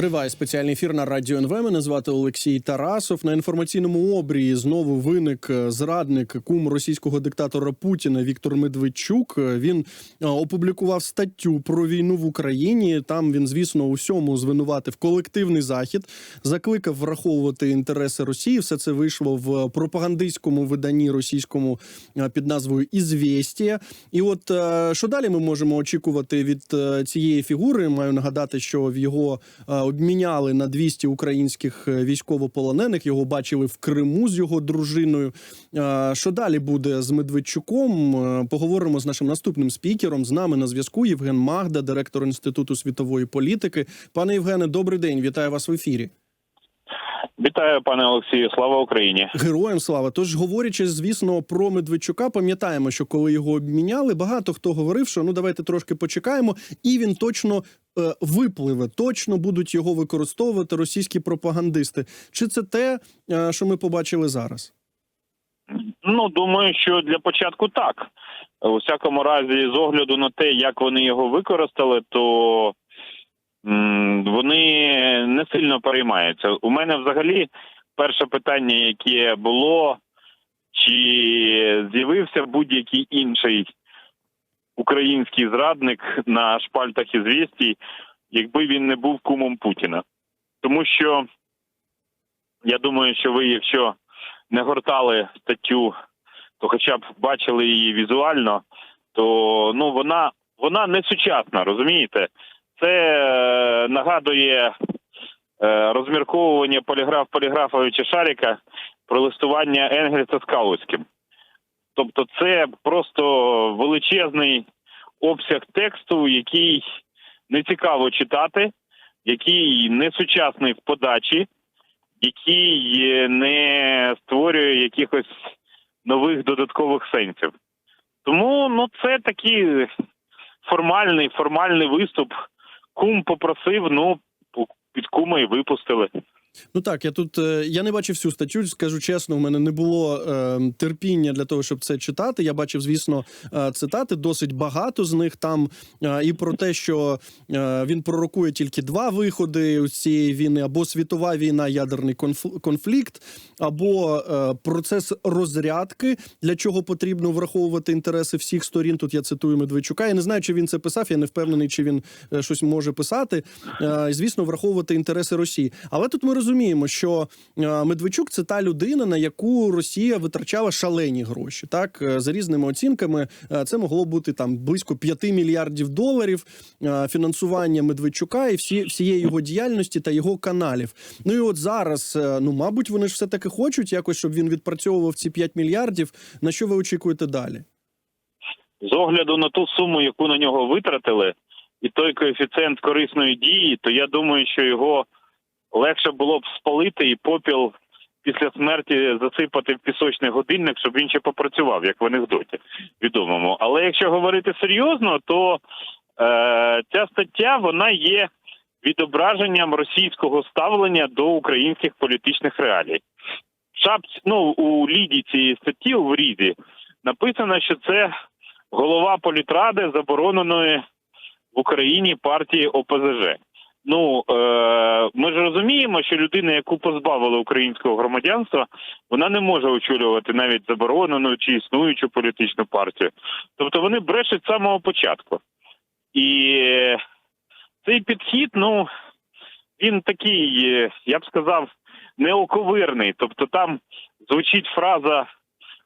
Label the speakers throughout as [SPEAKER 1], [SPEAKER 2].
[SPEAKER 1] Триває спеціальний ефір на радіо НВ. Мене звати Олексій Тарасов. На інформаційному обрії знову виник е, зрадник кум російського диктатора Путіна Віктор Медведчук. Е, Він е, опублікував статтю про війну в Україні. Там він, звісно, у всьому звинуватив колективний захід, закликав враховувати інтереси Росії. Все це вийшло в пропагандистському виданні російському під назвою Ізвєстія. І от що далі ми можемо очікувати від цієї фігури? Маю нагадати, що в його обміняли на 200 українських е, військовополонених. Його бачили в Криму з його дружиною. Що далі буде з Медведчуком? Е, Поговоримо з нашим наступним спікером. З нами на зв'язку Євген Магда, директор інституту світової політики. Пане Євгене, добрий день. Вітаю вас в ефірі.
[SPEAKER 2] Вітаю, пане Олексію. Слава Україні.
[SPEAKER 1] Героям слава. Тож говорячи, звісно, про Медведчука, пам'ятаємо, що коли його обміняли, багато хто говорив, що ну давайте трошки почекаємо, і він точно е, випливе, точно будуть його використовувати російські пропагандисти. Чи це те, е, що ми побачили зараз?
[SPEAKER 2] Ну думаю, що для початку так. У всякому разі, з огляду на те, як вони його використали, то вони не сильно переймаються. У мене взагалі перше питання, яке було, чи з'явився будь-який інший український зрадник на шпальтах ізвістій, якби він не був кумом Путіна. Тому що я думаю, що ви, якщо не гортали статтю, то хоча б бачили її візуально, то ну вона вона не сучасна, розумієте? Це е, нагадує е, розмірковування поліграф Поліграфовича Шаріка про листування Енгельса з Калуським. Тобто, це просто величезний обсяг тексту, який не цікаво читати, який не сучасний в подачі який не створює якихось нових додаткових сенсів. Тому ну це такий формальний, формальний виступ. Кум попросив, ну під кума і випустили.
[SPEAKER 1] Ну так, я тут е, я не бачив всю статтю. Скажу чесно, у мене не було е, терпіння для того, щоб це читати. Я бачив, звісно, е, цитати досить багато з них там е, і про те, що е, він пророкує тільки два виходи з цієї війни: або світова війна, ядерний конф- конфлікт, або е, процес розрядки, для чого потрібно враховувати інтереси всіх сторін. Тут я цитую Медведчука. Я не знаю, чи він це писав. Я не впевнений, чи він е, щось може писати. Е, звісно, враховувати інтереси Росії. Але тут ми розуміємо, що е, Медведчук це та людина, на яку Росія витрачала шалені гроші. Так Е, за різними оцінками, е, це могло бути там близько 5 мільярдів доларів фінансування Медведчука і всі всієї його діяльності та його каналів. Ну і от зараз, ну мабуть, вони ж все таки хочуть якось, щоб він відпрацьовував ці 5 мільярдів. На що ви очікуєте далі?
[SPEAKER 2] З огляду на ту суму, яку на нього витратили, і той коефіцієнт корисної дії, то я думаю, що його легше було б спалити і попіл після смерті засипати в пісочний годинник, щоб він ще попрацював, як в анекдоті відомому. Але якщо говорити серйозно, то е, ця стаття вона є відображенням російського ставлення до українських політичних реалій. Шапці, ну у ліді цієї статті у різі написано, що це голова політради забороненої в Україні партії ОПЗЖ. Ну е, ми ж розуміємо, що людина, яку позбавили українського громадянства, вона не може очолювати навіть заборонену чи існуючу політичну партію. Тобто вони брешуть з самого початку. І цей підхід, ну він такий, я б сказав, неоковирний. Тобто там звучить фраза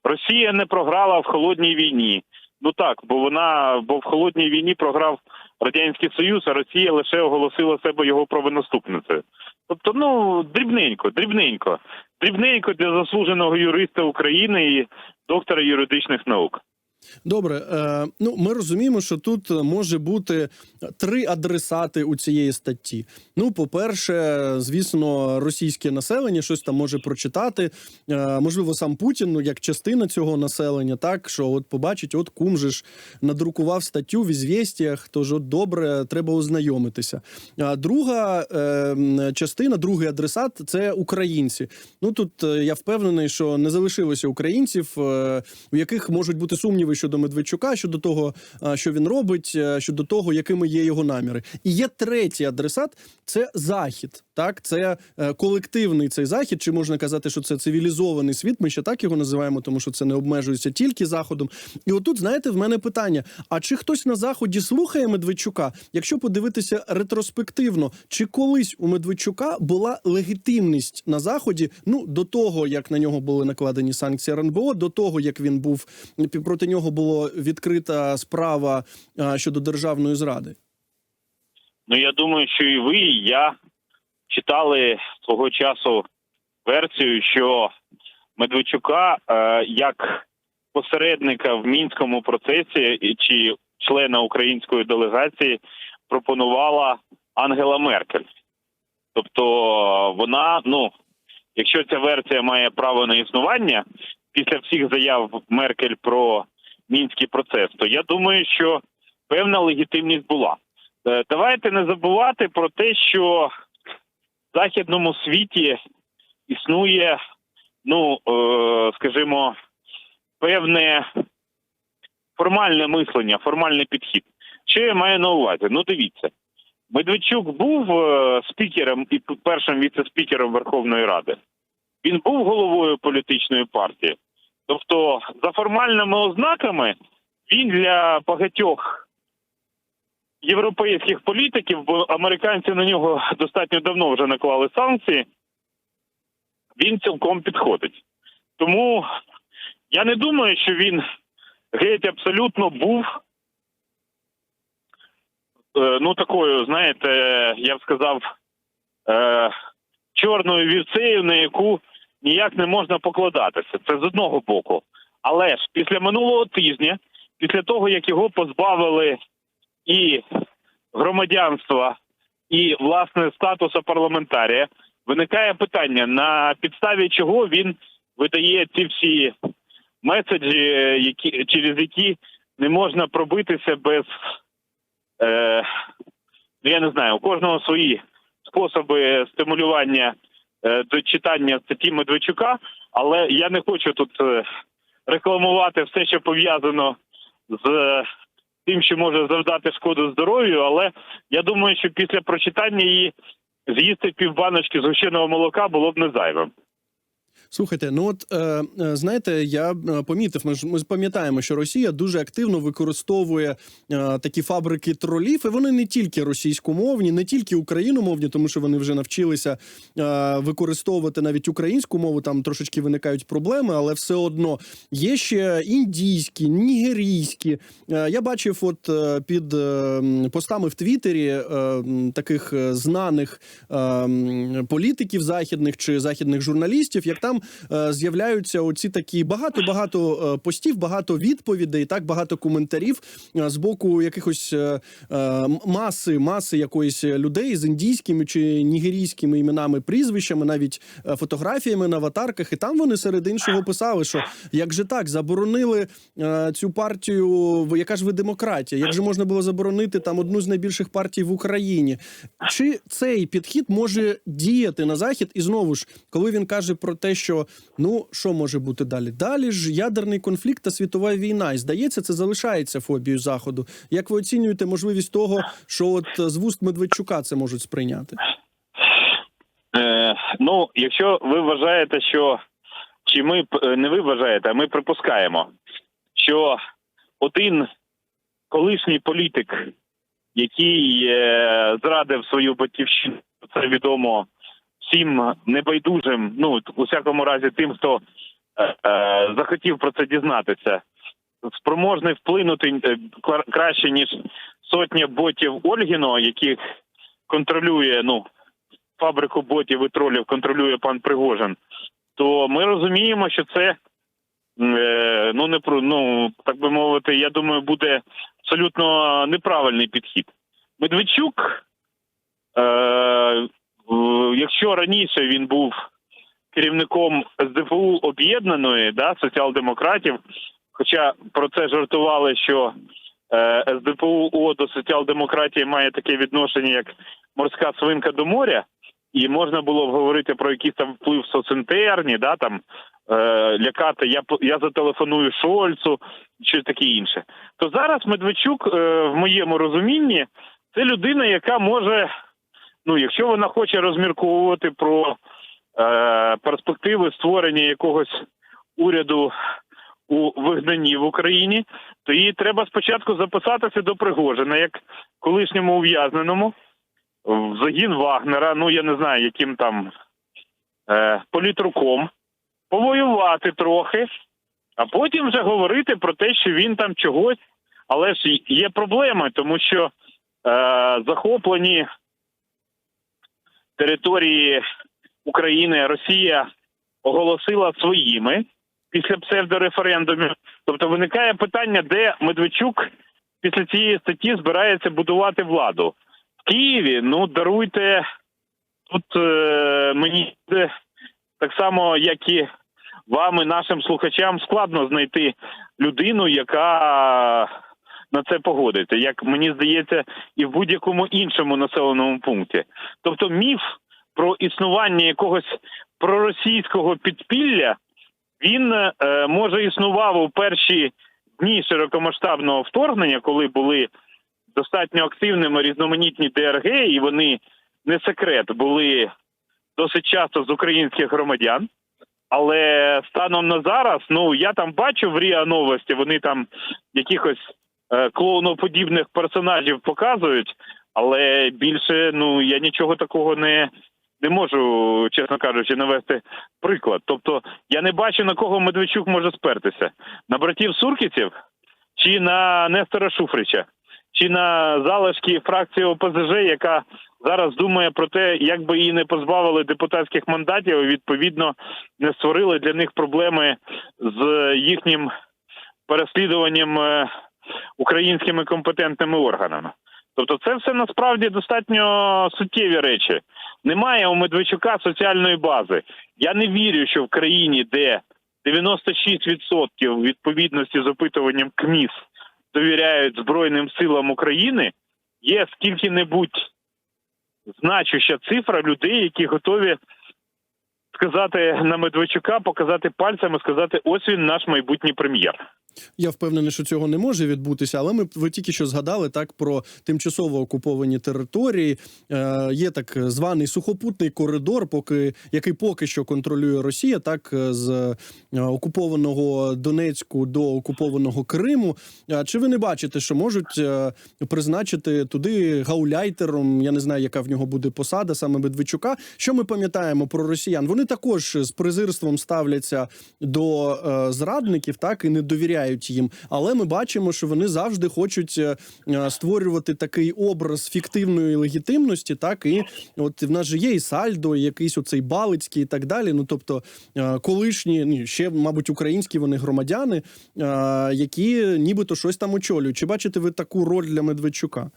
[SPEAKER 2] Росія не програла в холодній війні. Ну так, бо вона бо в холодній війні програв радянський союз, а Росія лише оголосила себе його правонаступницею. Тобто, ну дрібненько, дрібненько, дрібненько для заслуженого юриста України і доктора юридичних наук.
[SPEAKER 1] Добре, е, ну ми розуміємо, що тут може бути три адресати у цієї статті. Ну, по-перше, звісно, російське населення щось там може прочитати. Е, можливо, сам Путін, ну як частина цього населення, так що от побачить, от кум же ж надрукував статтю в ізвєстіях, тож от добре, треба ознайомитися. А друга е, частина, другий адресат це українці. Ну тут я впевнений, що не залишилося українців, у яких можуть бути сумніви наративи щодо Медведчука, щодо того, що він робить, е, щодо того, якими є його наміри. І є третій адресат це захід. Так, це е, колективний цей захід, чи можна казати, що це цивілізований світ. Ми ще так його називаємо, тому що це не обмежується тільки заходом. І отут, знаєте, в мене питання: а чи хтось на заході слухає Медведчука? Якщо подивитися ретроспективно, чи колись у Медведчука була легітимність на заході? Ну до того, як на нього були накладені санкції РНБО, до того як він був проти нього було відкрита справа щодо державної зради.
[SPEAKER 2] Ну я думаю, що і ви, і я читали свого часу версію, що Медведчука е, як посередника в мінському процесі чи члена української делегації пропонувала Ангела Меркель. Тобто вона, ну, якщо ця версія має право на існування після всіх заяв Меркель про мінський процес, то я думаю, що певна легітимність була. Е, Давайте не забувати про те, що західному світі існує, ну е, скажімо, певне формальне мислення, формальний підхід. Що я маю на увазі? Ну, дивіться, Медведчук був е, спікером і першим віце-спікером Верховної Ради. Він був головою політичної партії. Тобто, за формальними ознаками, він для багатьох європейських політиків, бо американці на нього достатньо давно вже наклали санкції, він цілком підходить. Тому я не думаю, що він геть абсолютно був. е, Ну, такою, знаєте, я б сказав, е, чорною вівцею, на яку ніяк не можна покладатися. Це з одного боку. Але ж після минулого тижня, після того, як його позбавили і громадянства, і власне статусу парламентарія, виникає питання, на підставі чого він видає ці всі меседжі, які через які не можна пробитися без е, ну, я не знаю, у кожного свої способи стимулювання е, до читання статті Медведчука, але я не хочу тут е, рекламувати все, що пов'язано з тим, що може завдати шкоду здоров'ю, але я думаю, що після прочитання її з'їсти півбаночки згущеного молока було б не зайвим.
[SPEAKER 1] Слухайте, ну от е, е, знаєте, я е, помітив, ми ж ми пам'ятаємо, що Росія дуже активно використовує е, такі фабрики тролів, і вони не тільки російськомовні, не тільки україномовні, тому що вони вже навчилися е, використовувати навіть українську мову. Там трошечки виникають проблеми, але все одно є ще індійські, нігерійські. Е, я бачив, от е, під е, постами в Твіттері е, таких е, знаних е, політиків західних чи західних журналістів, як там з'являються оці такі багато багато е, постів, багато відповідей, так багато коментарів е, з боку якихось е, е, маси, маси якоїсь людей з індійськими чи нігерійськими іменами, прізвищами, навіть е, фотографіями на аватарках. І там вони серед іншого писали, що як же так заборонили е, цю партію, яка ж ви демократія? Як же можна було заборонити там одну з найбільших партій в Україні? Чи цей підхід може діяти на захід? І знову ж, коли він каже про те, що ну що може бути далі? Далі ж ядерний конфлікт та світова війна. І здається, це залишається фобією заходу. Як ви оцінюєте можливість того, що от з вуст Медведчука це можуть сприйняти?
[SPEAKER 2] Е, ну, якщо ви вважаєте, що чи ми е, не ви вважаєте, а ми припускаємо, що один колишній політик, який е, зрадив свою батьківщину, це відомо всім небайдужим, ну у всякому разі, тим, хто е, е, захотів про це дізнатися, спроможний вплинути е, краще ніж сотня ботів Ольгіного, яких контролює ну фабрику ботів і тролів контролює пан Пригожин, то ми розуміємо, що це е, ну не про ну так би мовити, я думаю, буде абсолютно неправильний підхід. Медведчук, е, якщо раніше він був керівником СДФУ об'єднаної да, соціал-демократів, хоча про це жартували, що е, СДПУ до соціал-демократії має таке відношення, як морська свинка до моря. і можна було б говорити про якийсь там вплив соцінтерні, да там е, лякати. Я я зателефоную Шольцу, чи таке інше. То зараз Медведчук, е, в моєму розумінні, це людина, яка може, ну якщо вона хоче розмірковувати про е, перспективи створення якогось уряду у вигнанні в Україні, то їй треба спочатку записатися до Пригожина як колишньому ув'язненому в загін Вагнера, ну я не знаю, яким там е, політруком, повоювати трохи, а потім вже говорити про те, що він там чогось. Але ж є проблеми, тому що е, захоплені території України Росія оголосила своїми після псевдореферендумів. Тобто виникає питання, де Медведчук після цієї статті збирається будувати владу. В Києві, ну даруйте, тут е, мені так само, як і вам і нашим слухачам, складно знайти людину, яка на це погодиться, як мені здається, і в будь-якому іншому населеному пункті. Тобто міф про існування якогось проросійського підпілля він е, може існував у перші дні широкомасштабного вторгнення, коли були достатньо активними різноманітні ДРГ, і вони не секрет були досить часто з українських громадян. Але станом на зараз, ну я там бачу в РІА новості, вони там якихось клоуноподібних персонажів показують, але більше ну я нічого такого не, не можу, чесно кажучи, навести приклад. Тобто я не бачу на кого Медведчук може спертися: на братів Сурківців чи на Нестора Шуфрича, чи на залишки фракції ОПЗЖ, яка зараз думає про те, як би її не позбавили депутатських мандатів, відповідно не створили для них проблеми з їхнім переслідуванням е, українськими компетентними органами. Тобто, це все насправді достатньо суттєві речі. Немає у Медведчука соціальної бази. Я не вірю, що в країні, де 96% відповідності з опитуванням КМІС довіряють Збройним силам України, є скільки-небудь значуща цифра людей, які готові сказати на Медведчука, показати пальцем і сказати: ось він наш майбутній прем'єр.
[SPEAKER 1] Я впевнений, що цього не може відбутися, але ми ви тільки що згадали так про тимчасово окуповані території. Е, є так званий сухопутний коридор, поки який поки що контролює Росія, так е, з е, окупованого Донецьку до окупованого Криму. А чи ви не бачите, що можуть е, призначити туди гауляйтером? Я не знаю, яка в нього буде посада саме Медведчука. Що ми пам'ятаємо про росіян? Вони також з презирством ставляться до зрадників, так і не довіряють їм. Але ми бачимо, що вони завжди хочуть е, е, створювати такий образ фіктивної легітимності. Так і от в нас же є і сальдо, і якийсь оцей Балицький і так далі. Ну тобто, е, колишні, ще, мабуть, українські вони громадяни, які нібито щось там очолюють. Чи бачите ви таку роль для Медведчука?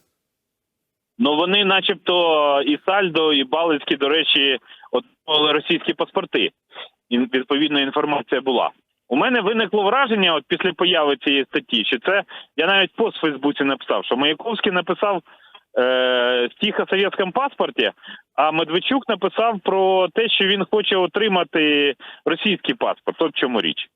[SPEAKER 2] Ну вони, начебто, і Сальдо, і Балицькі, до речі, отримали російські паспорти. Відповідна інформація була. У мене виникло враження, от після появи цієї статті, що це я навіть пост в Фейсбуці написав, що Маяковський написав е, совєтському паспорті, а Медведчук написав про те, що він хоче отримати російський паспорт. От в чому річ.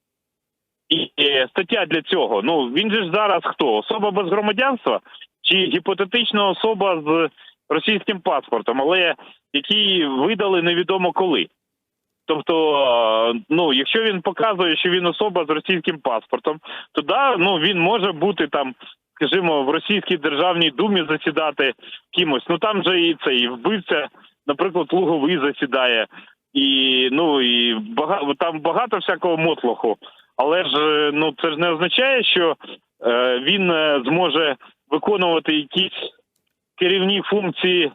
[SPEAKER 2] І е, стаття для цього. Ну він же ж зараз хто? Особа без громадянства чи гіпотетична особа з російським паспортом, але який видали невідомо коли. Тобто, ну, якщо він показує, що він особа з російським паспортом, то да, ну він може бути там, скажімо, в російській державній думі засідати кимось. Ну там же і цей вбивця, наприклад, Луговий засідає, і ну і багато там багато всякого мотлоху. Але ж е, ну це ж не означає, що е, він е, зможе виконувати якісь керівні функції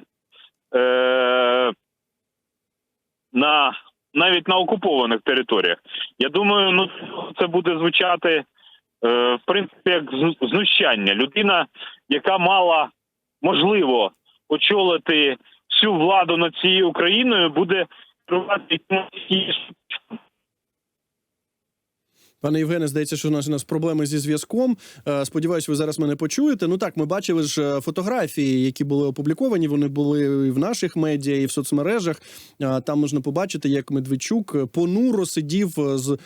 [SPEAKER 2] е, на навіть на окупованих територіях. Я думаю, ну це буде звучати е, в принципі як знущання. Людина, яка мала можливо очолити всю владу над цією Україною, буде тривати
[SPEAKER 1] Пане Євгене, здається, що у нас у нас проблеми зі зв'язком. Е, Сподіваюсь, ви зараз мене почуєте. Ну так, ми бачили ж е, фотографії, які були опубліковані. Вони були і в наших медіа, і в соцмережах. Е, Там можна побачити, як Медведчук понуро сидів з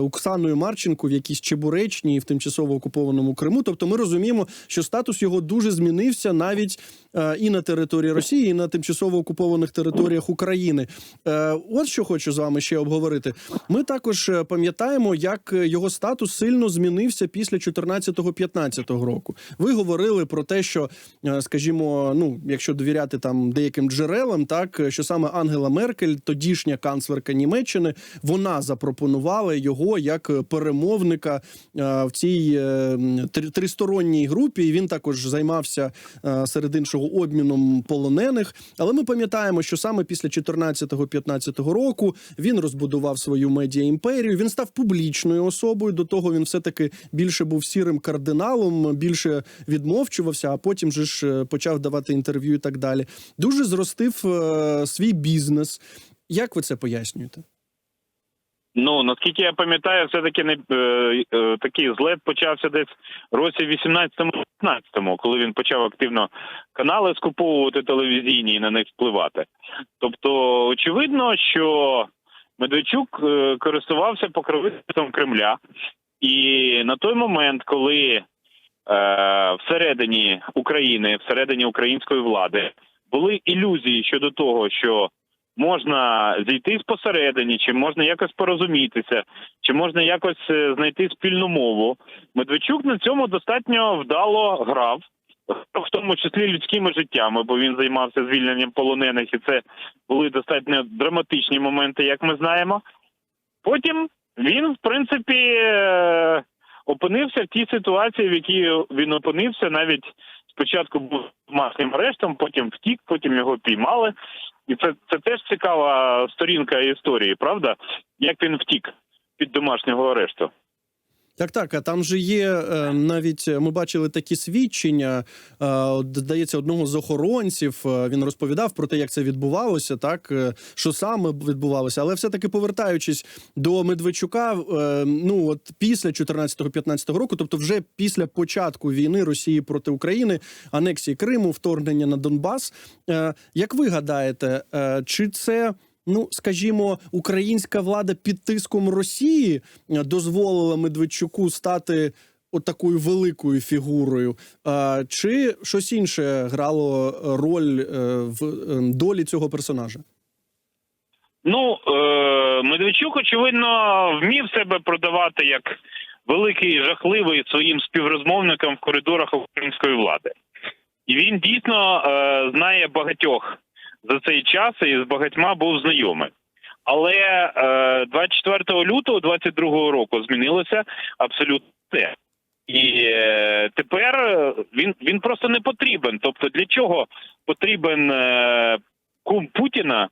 [SPEAKER 1] Оксаною Марченко в якійсь чебуречні в тимчасово окупованому Криму. Тобто, ми розуміємо, що статус його дуже змінився навіть і на території Росії, і на тимчасово окупованих територіях України. От що хочу з вами ще обговорити. Ми також пам'ятаємо, як е, його статус сильно змінився після 14-15 року. Ви говорили про те, що, е, скажімо, ну якщо довіряти там деяким джерелам, так е, що саме Ангела Меркель, тодішня канцлерка Німеччини, вона запропонувала його як перемовника в цій тристоронній групі. І він також займався серед іншого обміном полонених. Але ми пам'ятаємо, що саме після 14-15 року він розбудував свою медіа імперію. Він став публічною особою. До того він все таки більше був сірим кардиналом, більше відмовчувався, а потім же ж е, почав давати інтерв'ю і так далі. Дуже зростив е, свій бізнес. Як ви це пояснюєте?
[SPEAKER 2] Ну наскільки я пам'ятаю, все таки не е, е, такий злет почався десь році 18-15, коли він почав активно канали скуповувати телевізійні і на них впливати. Тобто, очевидно, що Медведчук е, користувався покровительством Кремля, і на той момент, коли е, всередині України, всередині української влади були ілюзії щодо того, що можна зійти з посередині, чи можна якось порозумітися, чи можна якось е, знайти спільну мову. Медведчук на цьому достатньо вдало грав, в тому числі людськими життями, бо він займався звільненням полонених, і це були достатньо драматичні моменти, як ми знаємо. Потім він, в принципі, е, опинився в тій ситуації, в якій він опинився, навіть спочатку був масним арештом, потім втік, потім його піймали. І це, це теж цікава сторінка історії, правда? Як він втік під домашнього арешту?
[SPEAKER 1] Так, так. А там же є е, навіть ми бачили такі свідчення. Е, здається, одного з охоронців е, він розповідав про те, як це відбувалося, так що саме відбувалося. Але все-таки повертаючись до Медведчука, ну от після 14-15 року, тобто вже після початку війни Росії проти України, анексії Криму, вторгнення на Донбас. Як ви гадаєте, чи це? Ну, скажімо, українська влада під тиском Росії е, дозволила Медведчуку стати от такою великою фігурою, чи щось інше грало е, роль е, в долі цього персонажа?
[SPEAKER 2] Ну, Медведчук, очевидно, вмів себе продавати як великий жахливий своїм співрозмовникам в коридорах української влади. І він дійсно знає багатьох за цей час і з багатьма був знайомий. Але е, 24 лютого 22 року змінилося абсолютно все. І е, тепер е, він, він просто не потрібен. Тобто, для чого потрібен е, кум Путіна?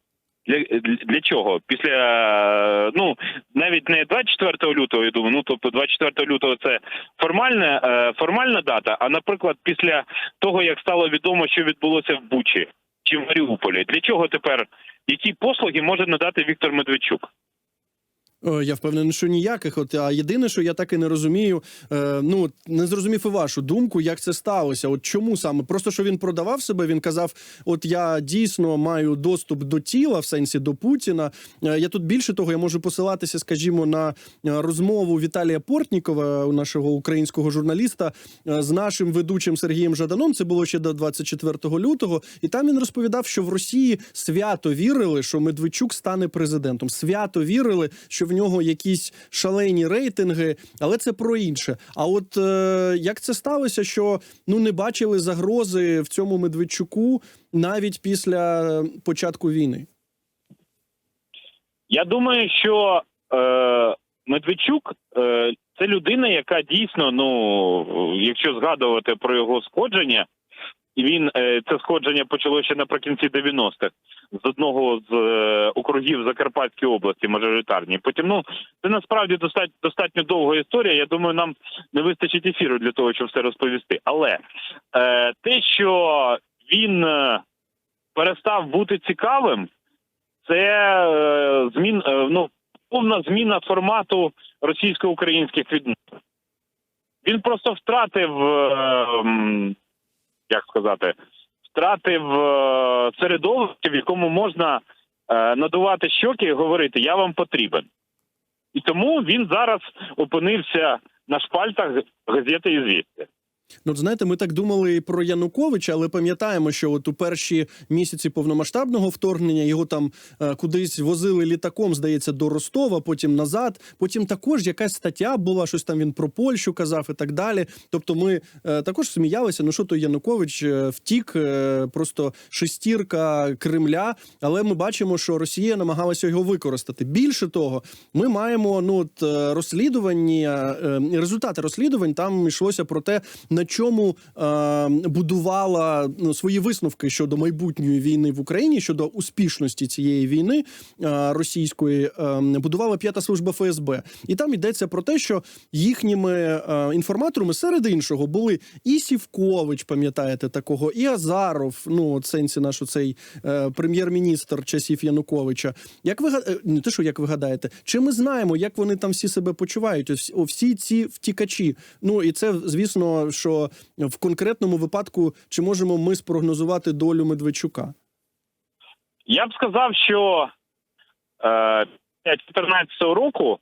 [SPEAKER 2] Для, для чого? Після е, ну навіть не 24 лютого, я думаю, ну тобто 24 лютого це формальна, е, формальна дата. А наприклад, після того як стало відомо, що відбулося в Бучі в Маріуполі, для чого тепер які послуги може надати Віктор Медведчук?
[SPEAKER 1] Е, Я впевнений, що ніяких. От а єдине, що я так і не розумію, е, ну не зрозумів і вашу думку, як це сталося. От чому саме? Просто що він продавав себе. Він казав: От я дійсно маю доступ до тіла, в сенсі до Путіна. Е, Я тут більше того, я можу посилатися, скажімо, на е, розмову Віталія Портнікова, нашого українського журналіста, е, з нашим ведучим Сергієм Жаданом. Це було ще до 24 лютого, і там він розповідав, що в Росії свято вірили, що Медведчук стане президентом. Свято вірили, що в нього якісь шалені рейтинги, але це про інше. А от е, як це сталося, що ну не бачили загрози в цьому Медведчуку навіть після е, початку війни?
[SPEAKER 2] Я думаю, що е, Медведчук е, це людина, яка дійсно, ну якщо згадувати про його сходження, він е, це сходження почало ще наприкінці 90-х з одного з е, округів Закарпатської області, мажоритарні. Потім ну це насправді достатньо достатньо довга історія. Я думаю, нам не вистачить ефіру для того, щоб все розповісти. Але е, те, що він е, перестав бути цікавим, це е, змін. е, ну повна зміна формату російсько-українських відносин. Він просто втратив, е, як сказати, втратив е, середовище, в якому можна е, надувати щоки і говорити Я вам потрібен. І тому він зараз опинився на шпальтах газети «Ізвістя».
[SPEAKER 1] Ну, знаєте, ми так думали і про Януковича, але пам'ятаємо, що от у перші місяці повномасштабного вторгнення його там е, кудись возили літаком, здається, до Ростова, потім назад. Потім також якась стаття була, щось там він про Польщу казав і так далі. Тобто, ми е, також сміялися. Ну що то Янукович е, втік, е, просто шестірка Кремля. Але ми бачимо, що Росія намагалася його використати. Більше того, ми маємо ну от е, розслідування, е, результати розслідувань. Там йшлося про те, на чому е, будувала ну, свої висновки щодо майбутньої війни в Україні, щодо успішності цієї війни е, російської, е, будувала п'ята служба ФСБ, і там йдеться про те, що їхніми е, інформаторами серед іншого були і Сівкович, пам'ятаєте такого, і Азаров. Ну от сенсі наш цей е, прем'єр-міністр часів Януковича. Як ви е, не те, що як ви гадаєте, чи ми знаємо, як вони там всі себе почувають? Ось всі ці втікачі. Ну і це звісно, що в конкретному випадку чи можемо ми спрогнозувати долю Медведчука?
[SPEAKER 2] Я б сказав, що е, 2014 року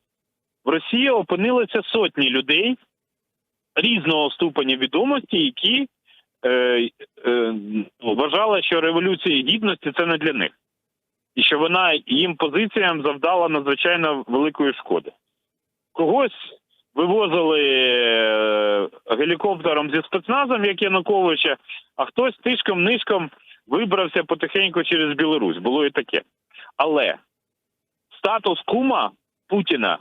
[SPEAKER 2] в Росії опинилися сотні людей різного ступеня відомості, які е, е, вважали, що революція гідності це не для них, і що вона їм позиціям завдала надзвичайно великої шкоди. Когось вивозили е, гелікоптером зі спецназом, як Януковича, а хтось тишком-нишком вибрався потихеньку через Білорусь. Було і таке. Але статус кума Путіна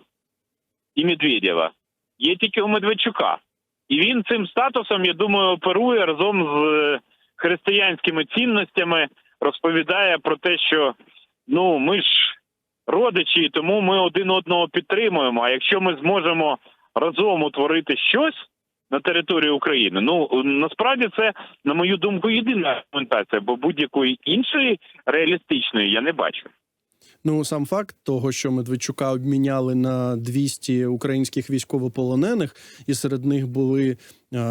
[SPEAKER 2] і Медведєва є тільки у Медведчука. І він цим статусом, я думаю, оперує разом з е, християнськими цінностями, розповідає про те, що ну ми ж родичі, тому ми один одного підтримуємо. А якщо ми зможемо разом утворити щось на території України, ну насправді це, на мою думку, єдина аргументація, бо будь-якої іншої реалістичної я не бачу.
[SPEAKER 1] Ну сам факт того, що Медведчука обміняли на 200 українських військовополонених, і серед них були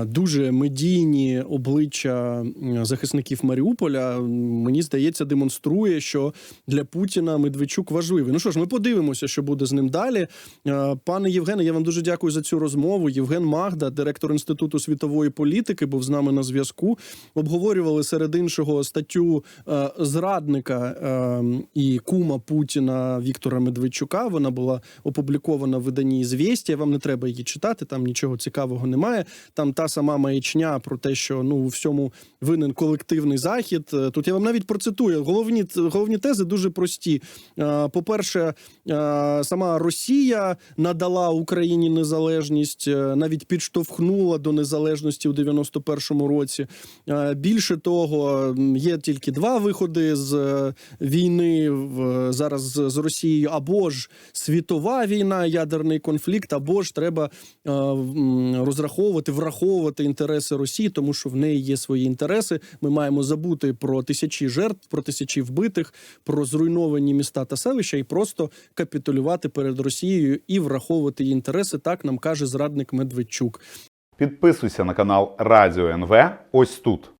[SPEAKER 1] дуже медійні обличчя захисників Маріуполя. Мені здається, демонструє, що для Путіна Медведчук важливий. Ну що ж, ми подивимося, що буде з ним далі. Е, Пане Євгене, я вам дуже дякую за цю розмову. Євген Магда, директор інституту світової політики, був з нами на зв'язку. Обговорювали серед іншого статтю е, зрадника е, і кума Путіна Віктора Медведчука. Вона була опублікована в виданні «Звєстя». Вам не треба її читати. Там нічого цікавого немає. Там та сама маячня про те, що ну у всьому винен колективний захід. Е, Тут я вам навіть процитую. Головні головні тези дуже прості. Е, По-перше, е, сама Росія надала Україні незалежність, навіть підштовхнула до незалежності у 91-му році. Більше того, є тільки два виходи з війни зараз з Росією, або ж світова війна, ядерний конфлікт, або ж треба розраховувати, враховувати інтереси Росії, тому що в неї є свої інтереси. Ми маємо забути про тисячі жертв, про тисячі вбитих, про зруйновані міста та селища, і просто капітулювати перед Росією і враховувати її інтереси. Так нам каже зрадник Медведчук.
[SPEAKER 3] Підписуйся на канал Радіо НВ ось тут.